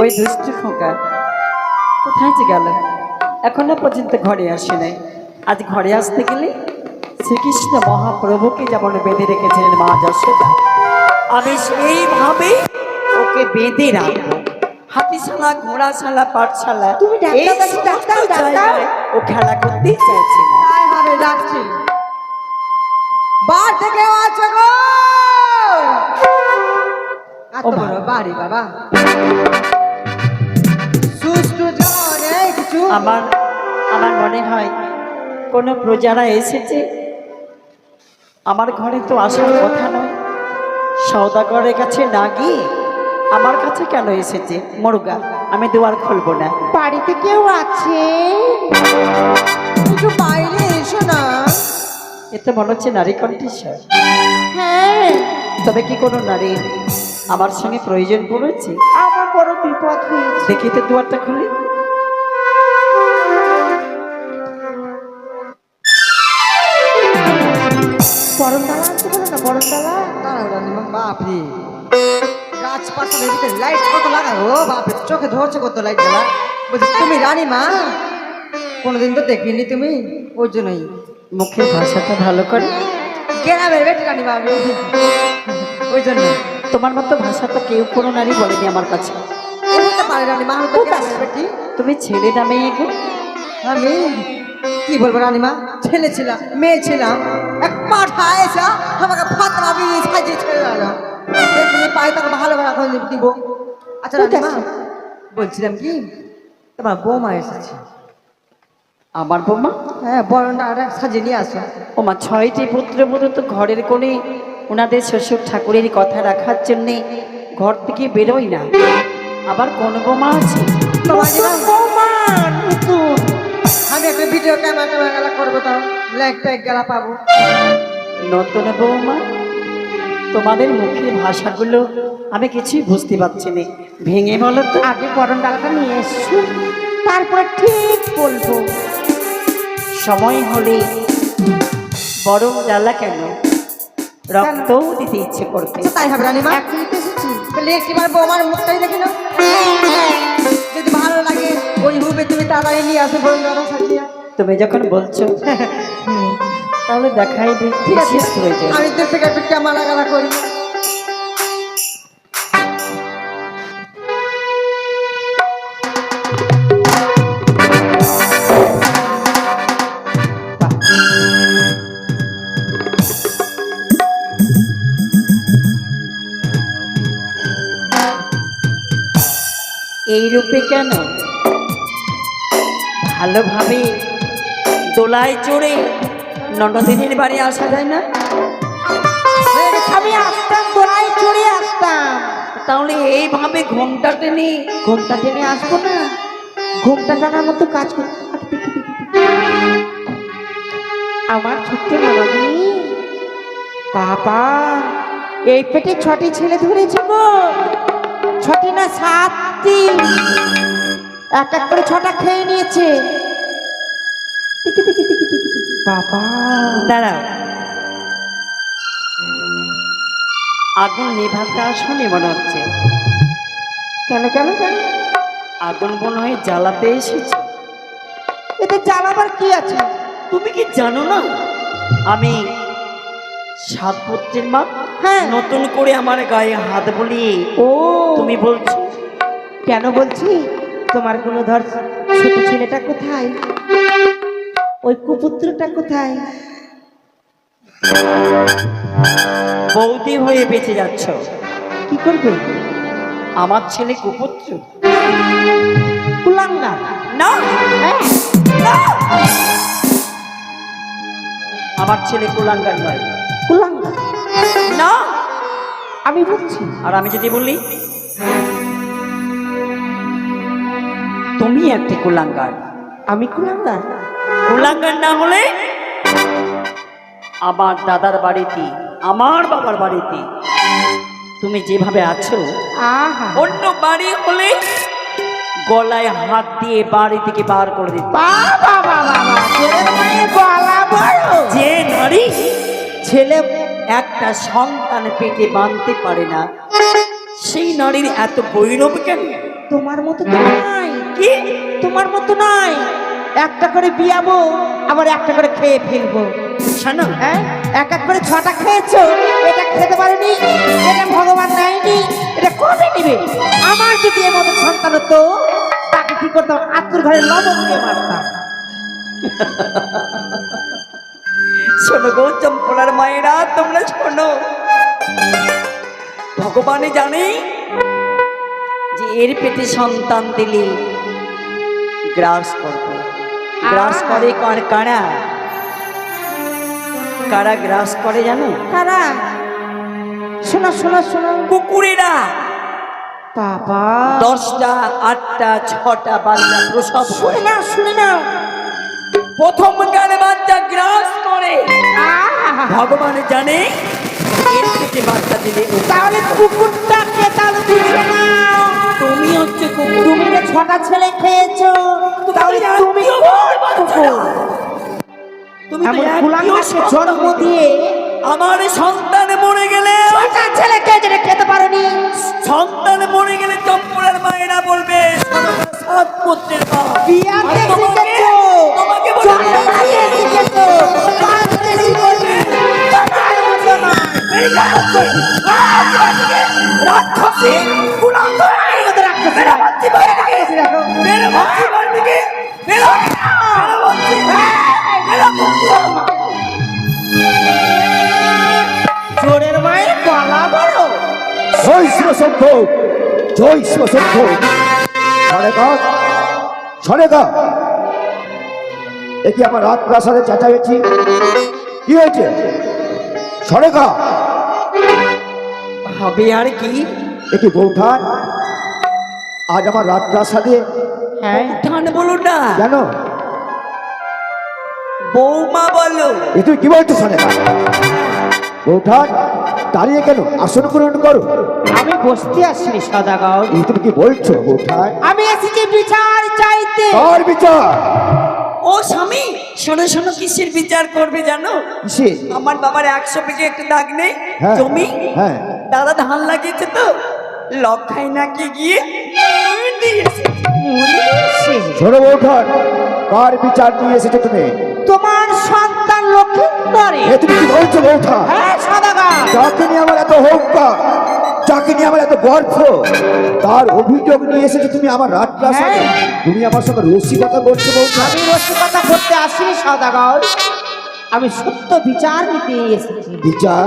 ওই দুষ্টু খোকা কোথায় যে গেল? এখনও পর্যন্ত ঘরে আসে নাই। আজ ঘরে আসতে গেলে শ্রীকৃষ্ণ মহাপ্রভুকে যেমন বেঁধে রেখেছিলেন মা যশোদা আমি সেইভাবে ওকে বেঁধে রাখব। হাতিশালা ঘোড়াশালা পাঠশালা তুমি ও খেলা করতেই চাইছে বার থেকে আছে গো এত বাবা। আমার আমার মনে হয় কোনো প্রজারা এসেছে। আমার ঘরে তো আসার কথা নয়। সৌদাগরের কাছে না গিয়ে আমার কাছে কেন এসেছে? মুরগা আমি দুয়ার খুলবো না। বাড়িতে কেউ আছে? একটু বাইরে এসো না। এতে মনে হচ্ছে নারী কণ্ঠেশ্বর হ্যাঁ। তবে কি কোনো নারী আমার সঙ্গে প্রয়োজন পড়েছে? আমার বড় বিপদ হয়েছে। দেখি তো দুয়ারটা খুলে। বরণতলা আনতে বলো না রানীমা বাপরে। গাছপাশা ভিতরে লাইট কত লাগায়? ও বাপরে চোখে ধরছে কত লাইট গেলা বলছি তুমি রানীমা কোনোদিন তো দেখিনি তুমি ওই জন্যই। মুখের ভাষাটা ভালো করে গ্রামের বেটি রানীমা আমি। ওই জন্য তোমার মতো ভাষা তো কেউ কোনো নারী বলেনি আমার কাছে। তুমি ছেলে না মেয়ে আমি? কি বলব রানীমা ছেলে ছিলাম মেয়ে ছিলাম। এক পাঠা এসে আমাকে ফাতরা বিয়ে সাজিয়ে ছেড়ে গেল দেখলি তাকে ভালো এখন দিব। আচ্ছা বলছিলাম কি তোমার বৌমা এসেছে। আমার বৌমা? হ্যাঁ বরণটা আর সাজিয়ে নিয়ে আসো। ও মা ছয়টি পুত্রবধূ তো ঘরের কোণে। ওনাদের শ্বশুর ঠাকুরের কথা রাখার জন্যে ঘর থেকে বেরোই না। আবার কোন বোমা আছে? ভিডিও ক্যামেরা ক্যামেরা করব তাও লাইক টাইক গেলা পাবো। নতুন বৌমা তোমাদের মুখের ভাষাগুলো আমি কিছুই বুঝতে পারছি না। ভেঙে বলো তো। আগে বরণ ডালাটা নিয়ে এসছো তারপর ঠিক বলব। সময় হলে বরং জ্বালা কেন? রক্তও দিতে ইচ্ছে করতে তাই হবে রানীমা। এসেছি। তাহলে একটিবার বৌমার মুখটাই দেখি যদি ভালো লাগে ওই হুবে তুমি তাড়াতাড়ি নিয়ে আসো বরণ ডালা সাজিয়ে তুমি যখন বলছো তাহলে দেখাই দিই ঠিক আছে আমি থেকে একটু ক্যামেরা গালা করি। এই রূপে কেন? ভালোভাবে দোলায় চড়ে ননদিনীর বাড়ি আসা যায় না? আমি আসতাম গোড়ায় চড়ে আসতাম। তাহলে এইভাবে ঘোমটা টেনে ঘুমটা টেনে আসব না? ঘুমটা টানার মতো কাজ করতে আমার ছোট্ট নবী বাবা এই পেটে ছটি ছেলে ধরেছে গো। ছটি না সাতটি। এক এক করে ছটা খেয়ে নিয়েছে। টিকি টিকি টিকি টিকি টিকি। বাবা। দাঁড়াও। আগুন নেভাতে আসুনি মনে হচ্ছে। কেন কেন কেন? আগুন মনে হয় জ্বালাতে এসেছে। এতে জ্বালাবার কি আছে? তুমি কি জানো না? আমি সাত পুত্রের মা। হ্যাঁ। নতুন করে আমার গায়ে হাত বলিয়ে ও। তুমি বলছো। কেন বলছি? তোমার কোনো ধর ছোট ছেলেটা কোথায়? ওই কুপুত্রটা কোথায়? বৌদি হয়ে বেঁচে যাচ্ছ। কি করবে? আমার ছেলে কুপুত্র। কুলাঙ্গা। না! হ্যাঁ আমার ছেলে কুলাঙ্গার নয়। কুলাঙ্গা। না! আমি বলছি। আর আমি যদি বলি? তুমি একটি কুলাঙ্গার। আমি কুলাঙ্গা? কুলাঙ্গার না হলে আমার দাদার বাড়িতে আমার বাবার বাড়িতে তুমি যেভাবে আছো আহা। অন্য বাড়ি হলে গলায় হাত দিয়ে বাড়ি থেকে বার করে দিত। যে নারী ছেলে একটা সন্তান পেটে বাঁধতে পারে না সেই নারীর এত বৈরব কেন? তোমার মতো নাই। কি? তোমার মতো নাই। একটা করে বিয়াবো আবার একটা করে খেয়ে ফেলব। শোনো। হ্যাঁ? এক এক করে ছটা খেয়েছো এটা খেতে পারোনি এটা ভগবান নেয়নি এটা কবে নিবে? আমার যদি এর মতো সন্তান হতো তাকে কি করতাম? আত্মর ঘরে লবণ দিয়ে মারতাম। শোনো গো চম্পলার মায়েরা তোমরা শোনো। ভগবানই জানে যে এর পেটে সন্তান দিলে গ্রাস করবে। গ্রাস করে কার কারা? কারা গ্রাস করে জানো? কারা? শোনো শোনো শোনো। কুকুরেরা। বাবা। দশটা আটটা ছটা বাচ্চা প্রসব শুনে নাও শুনে না প্রথম কালে বাচ্চা গ্রাস করে! ভগবান জানে এর বাচ্চা দিলে তাহলে কুকুরটাকে তাহলে তুমি হচ্ছে কুকুর। তুমি ছটা ছেলে খেয়েছো তাহলে তুমি তুমি এমন কুলাঙ্গাকে জন্ম দিয়ে আমার সন্তান মরে গেলে ছটা ছেলে খেয়ে যেটা খেতে পারোনি সন্তান মরে গেলে চম্পলার মায়েরা বলবে সাত পুত্রের মা বিয়াতে শিখেছো তোমাকে বলে দিয়ে শিখেছো বাঁচতে! রাক্ষসী! রাক্ষসী! কুলাঙ্গ! বেরো বাচ্চি! বেরো বাচ্চি! চোরের মায়ের গলা জয় শিবশম্ভ জয় সরেকা সরেকা এ কি আমার রাত প্রাসাদে চেঁচামেচি কি হয়েছে? সরেকা হবে আর কি? এ কি বৌঠান আজ আমার রাত প্রাসাদে হ্যাঁ। ঠান বলো না। জানো বৌমা বলো। এ তুই কি বলছো সরেকা বৌঠান দাঁড়িয়ে কেন? আসন পূরণ করো। আমি বসতে আসিনি সদাগর। এই তুমি কি বলছো বৌঠান? আমি এসেছি বিচার চাইতে। আর বিচার? ও স্বামী শোনো শোনো কিসের বিচার করবে জানো? আমার বাবার একশো বিঘে একটু দাগ নেই হ্যাঁ জমি। হ্যাঁ। দাদা ধান লাগিয়েছে তো। লক্ষাই নাকি গিয়ে। ছোট বৌঠান কার বিচার নিয়ে এসেছ তুমি? তোমার সন্তান লক্ষিন্দরে এ তুমি কি বলছো বৌঠান? হ্যাঁ সদাগর। যাকে নিয়ে আমার এত হোমকার যাকে নিয়ে আমার এত গর্ব তার অভিযোগ নিয়ে এসেছ তুমি আমার রাত প্রাসাদে হ্যাঁ। তুমি আমার সঙ্গে রসিকতা করছ বৌঠান? আমি রসিকতা করতে আসিনি সদাগর। আমি সত্য বিচার নিতে এসেছি। বিচার?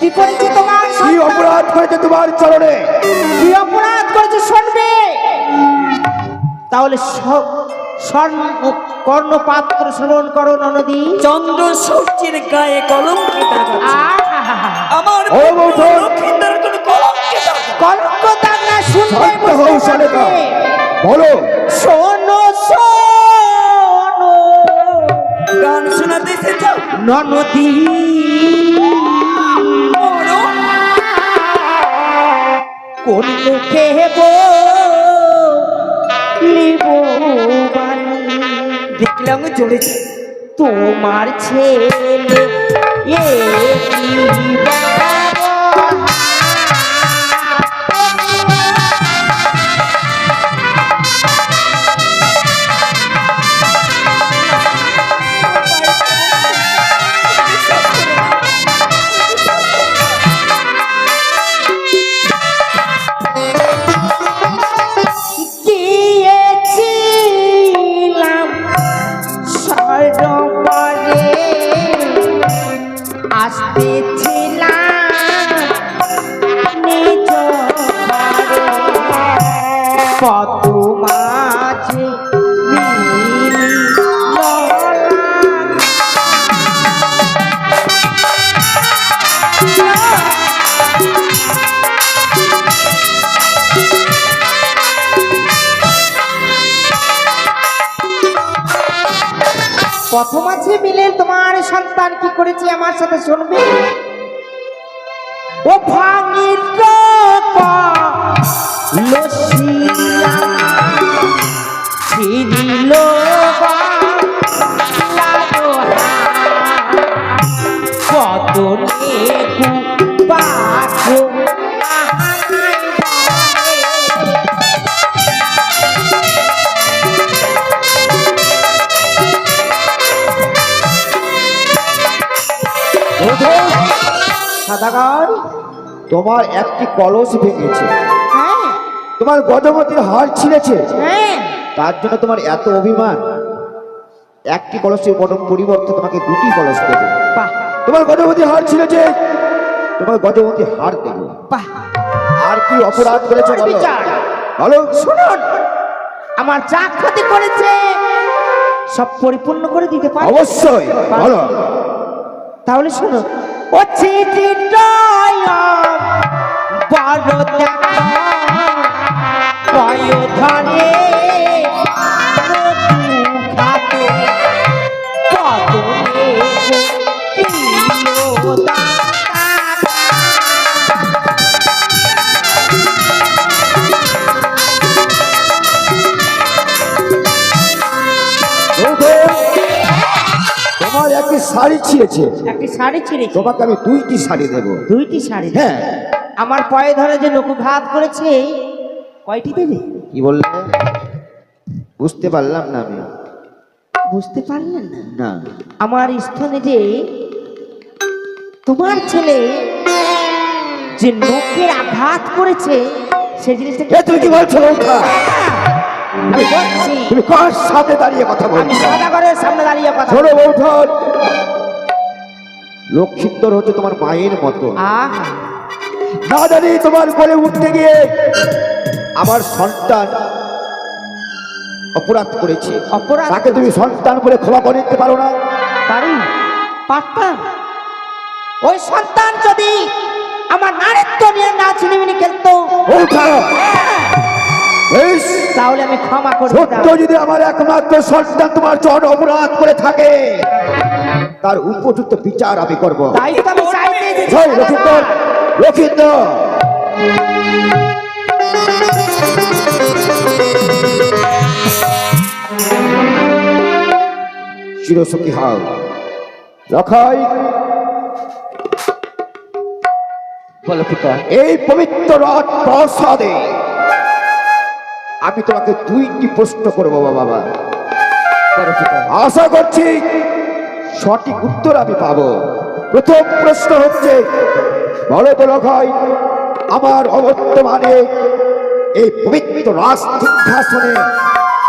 কি করেছে তোমার? কি অপরাধ করেছে তোমার চরণে? কি অপরাধ করেছে শুনবে? তাহলে স- স্বর্ণ কর্ণপাত্র শ্রবণ করো ননদী। চন্দ্র সূর্যের গায়ে দাগ আমার কলঙ্কে দাঙ্গা শুনবে বলো। শোনো শোনো। গান শোনাতে ননদী। কোন মুখে দেখলাম চলেছে তোমার ছেলে মাঝে প্রথম আছে মিলে তোমার সন্তান কি করেছে আমার সাথে শুনবে? ও লসিয়া সদাগর তোমার একটি কলস ভেঙেছে। হ্যাঁ। তোমার গজমতির হার ছিঁড়েছে। হ্যাঁ। তার জন্য তোমার এত অভিমান। একটি কলসের পরিবর্তে তোমাকে দুটি কলস দেবো। তোমার গজমতি হার ছিঁড়েছে। তোমার গজমতি হার দেবো। আর কি অপরাধ করেছে বলো? শুনুন। আমার যা ক্ষতি করেছে সব পরিপূর্ণ করে দিতে পারো? অবশ্যই। বলো। তাহলে শুনো ও চিঠিটায় বড় দেখা শাড়ি ছিঁড়েছে। একটি শাড়ি ছিঁড়েছে। তোমাকে আমি দুইটি শাড়ি দেবো। দুইটি শাড়ি হ্যাঁ। আমার পায়ে ধরে যে নকুঘাত করেছে কয়টি দেবে? কি বললে? বুঝতে পারলাম না আমি। বুঝতে পারলেন না? না। আমার স্থানে যে তোমার ছেলে যে নখের আঘাত করেছে সেই জিনিসটা তুমি কি বলছো? আমি তুমি কার সাথে দাঁড়িয়ে কথা আমি বলছো সদাগরের সামনে দাঁড়িয়ে কথা শোনো বৌঠন। লক্ষিন্দর হচ্ছে তোমার মায়ের মতো। আহা। না জানি তোমার বলে উঠতে গিয়ে আমার সন্তান অপরাধ করেছে। অপরাধ তাকে তুমি সন্তান বলে ক্ষমা করে দিতে পারো না। পারি? পারতাম। ওই সন্তান যদি আমার নারীত্ব নিয়ে না ছিনিমিনি খেলতো বেশ, তাহলে আমি ক্ষমা করে সত্য যদি আমার একমাত্র সন্তান তোমার চর অপরাধ করে থাকে তার উপযুক্ত বিচার আমি করব। তাই তো আমি চাইতে লক্ষিন্দর লক্ষিন্দর চিরসখী হাল রখাই। এই পবিত্র রথ প্রসাদে আমি তোমাকে দুইটি প্রশ্ন করব বাবা আশা করছি সঠিক উত্তর আমি পাবো। প্রথম প্রশ্ন হচ্ছে বলো তো লখাই আমার অবর্তমানে এই পবিত্র রাজ সিংহাসনে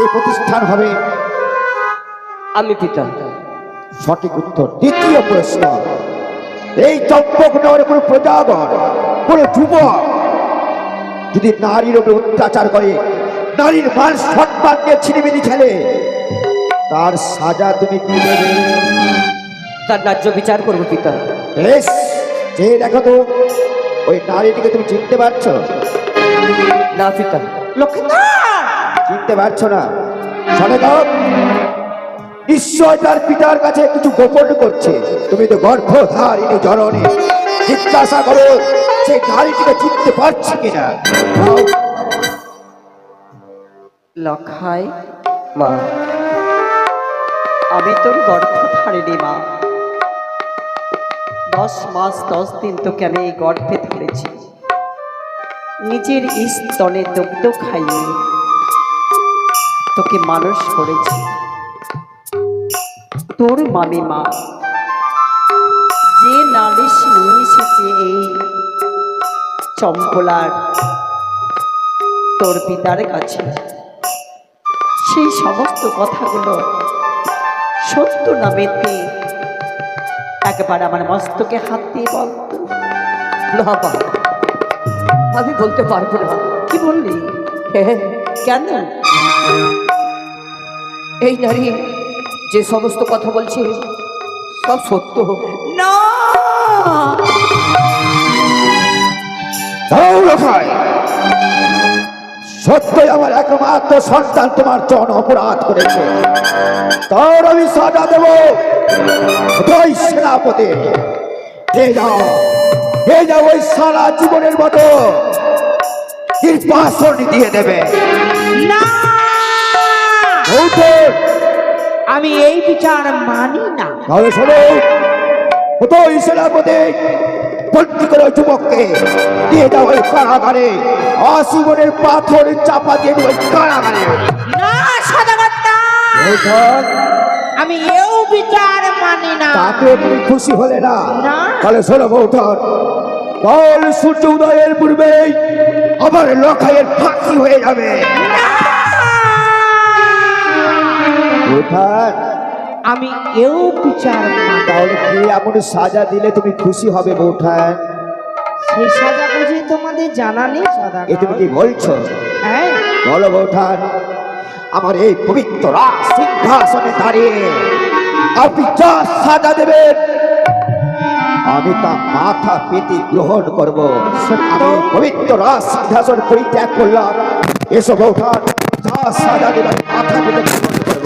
এই প্রতিষ্ঠান হবে? আমি পিতা। সঠিক উত্তর দ্বিতীয় প্রশ্ন এই চম্পক চম্পকনগর কোনো প্রজাগণ কোনো যুবক যদি নারীর উপর অত্যাচার করে নারীর মান সম্মান নিয়ে ছিনিমিনি খেলে। তার সাজা তুমি কি দেবে? তার ন্যায্য বিচার করব পিতা। বেশ যে দেখো তো ওই নারীটিকে তুমি চিনতে পারছ? না পিতা। চিনতে পারছ না? শোনে দাও নিশ্চয় তার পিতার কাছে কিছু গোপন করছে। তুমি তো গর্ভধারিণী জননী। জিজ্ঞাসা করো সেই নারীটিকে চিনতে পারছি কিনা? লখাই মা। আমি তোর গর্ভধারিণী, মা। দশ মাস, দশ দিন তোকে আমি এই গর্ভে ধরেছি। নিজের স্তনে দুগ্ধ খাইয়ে তোকে মানুষ করেছি। তোর মামি, মা, যে নালিশ নিয়ে এসেছে এই চম্পলার তোর পিতার কাছে। সেই সমস্ত কথাগুলো সত্য না মিথ্যে একবার আমার মস্তকে হাত দিয়ে বলতো না বাবা আমি বলতে পারব না। কি বললি? কেন? এই নারী যে সমস্ত কথা বলছে সব সত্য। না! সত্যই আমার একমাত্র সন্তান তোমার জন অপরাধ করেছে। তার আমি সাজা দেব। ওই সেনাপতি। হে যাও। হে যাও ওই সারা জীবনের মতো। নির্বাসন দিয়ে দেবে। আমি এই বিচার মানি না। তাহলে শোনো। ওই সেনাপতি। বন্দি করে যুবককে। দিয়ে দাও ওই কারাগারে। আশীবনের পাথর চাপা দিয়ে ওই কারাগারে। না সদাগতা বৌদ্ধ, আমি এও বিচার মানি না। তাতেও তুমি খুশি হলে না। তাহলে শোনো বৌঠন কাল সূর্য উদয়ের পূর্বেই আবার লখাইয়ের ফাঁসি হয়ে যাবে। বৌঠান আমি এও বিচার মানি। তাহলে কি এমন সাজা দিলে তুমি খুশি হবে বৌঠান? সেই সাজা বুঝি তোমাদের জানা নেই সাদা এ তুমি কি বলছো? হ্যাঁ। বলো বৌঠান আমার এই পবিত্র রাজ সিংহাসনে দাঁড়িয়ে আপনি যা সাজা দেবেন আমি তা মাথা পেতে গ্রহণ করব। আমি পবিত্র রাজ সিংহাসন পরিত্যাগ করলাম। এসব বৌঠান যা সাজা দেবেন মাথা পেতে গ্রহণ করব।